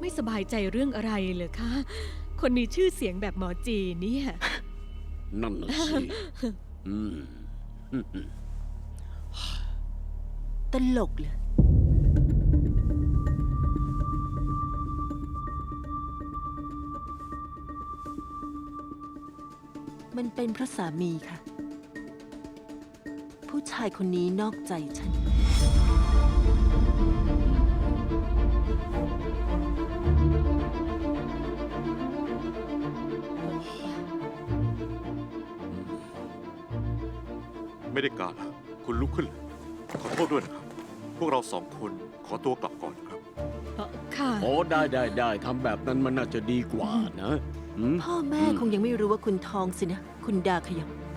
ไม่สบายใจเรื่องอะไรเหรอคะ คนมีชื่อเสียงแบบหมอจีเนี่ย นั่นน่ะสิอืมตลกเลยมันเป็นเพราะสามีค่ะ ผู้ชายคนนี้นอกใจฉัน ไม่ได้การละคุณลุกขึ้นเลยขอโทษด้วยนะครับ พวกเราสองคนขอตัวกลับก่อนครับ เอ่อค่ะ โอ้ได้ได้ได้ทำแบบนั้นมันน่าจะดีกว่านะอืม พ่อแม่คงยังไม่รู้ว่าคุณท้องสินะ คุณดาขยำ